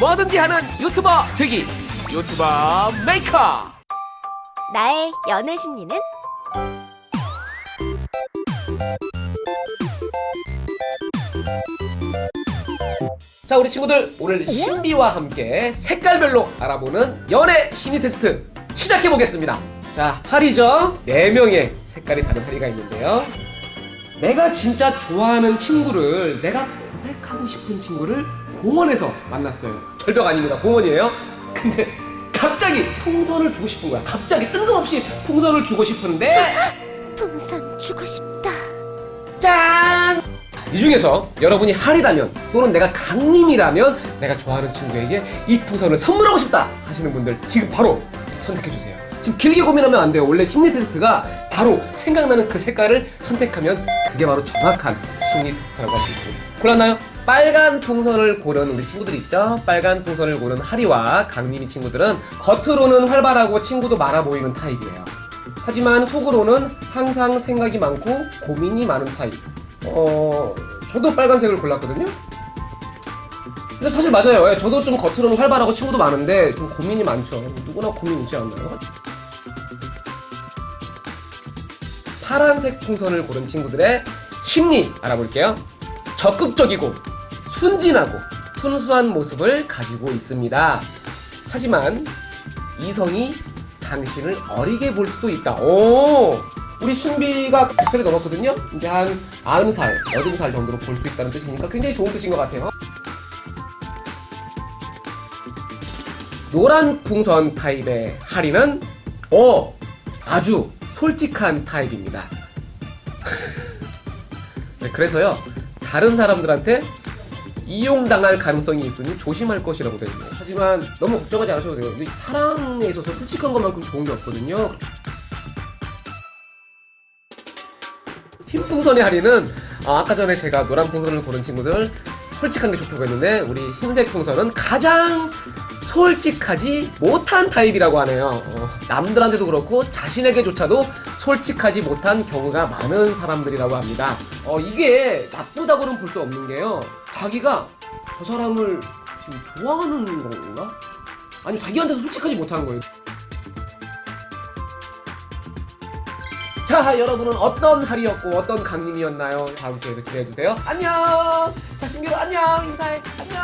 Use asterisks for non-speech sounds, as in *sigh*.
뭐든지 하는 유튜버 되기. 유튜버 메이커. 나의 연애 심리는? 자 우리 친구들 오늘 신비와 함께 색깔별로 알아보는 연애 심리 테스트 시작해 보겠습니다. 자 하리죠? 4명의 색깔이 다른 하리가 있는데요. 내가 진짜 좋아하는 친구를 내가 고백하고 싶은 친구를 공원에서 만났어요 절벽 아닙니다 공원이에요 근데 갑자기 풍선을 주고 싶은 거야 갑자기 뜬금없이 풍선을 주고 싶은데 *laughs* 풍선 주고 싶다. 짠! 이 중에서 여러분이 하리라면 또는 내가 강림이라면 내가 좋아하는 친구에게 이 풍선을 선물하고 싶다 하시는 분들 지금 바로 선택해 주세요. 지금 길게 고민하면 안 돼요. 원래 심리 테스트가 바로 생각나는 그 색깔을 선택하면 그게 바로 정확한 심리 테스트라고 할 수 있습니다. 골랐나요? 빨간 풍선을 고른 우리 친구들 있죠? 빨간 풍선을 고른 하리와 강림이 친구들은 겉으로는 활발하고 친구도 많아 보이는 타입이에요. 하지만 속으로는 항상 생각이 많고 고민이 많은 타입. 어, 저도 빨간색을 골랐거든요. 근데 사실 맞아요. 예, 저도 좀 겉으로는 활발하고 친구도 많은데 좀 고민이 많죠. 누구나 고민 있지 않나요? 파란색 풍선을 고른 친구들의 심리 알아볼게요. 적극적이고 순진하고 순수한 모습을 가지고 있습니다. 하지만 이성이 당신을 어리게 볼 수도 있다. 오! 우리 신비가 100살이 넘었거든요? 이제 한 90살, 80살 정도로 볼 수 있다는 뜻이니까 굉장히 좋은 뜻인 것 같아요. 노란 풍선 타입의 하리는 어 아주 솔직한 타입입니다. *laughs* 네, 그래서요 다른 사람들한테 이용당할 가능성이 있으니 조심할 것이라고 되어 있네요. 하지만 너무 걱정하지 않으셔도 돼요. 이 사랑에 있어서 솔직한 것만큼 좋은 게 없거든요. 흰 풍선의 하리는 아, 아까 전에 제가 노란 풍선을 고른 친구들 솔직한 게 좋다고 했는데 우리 흰색 풍선은 가장 솔직하지 못한 타입이라고 하네요. 어, 남들한테도 그렇고 자신에게조차도 솔직하지 못한 경우가 많은 사람들이라고 합니다. 어, 이게 나쁘다고는 볼 수 없는 게요. 자기가 저 사람을 지금 좋아하는 건가? 아니 자기한테도 솔직하지 못한 거예요. 자, 여러분은 어떤 하리였고 어떤 강림이었나요? 다음 주에도 기대해 주세요. 안녕. 자, 신규 안녕 인사해. 안녕.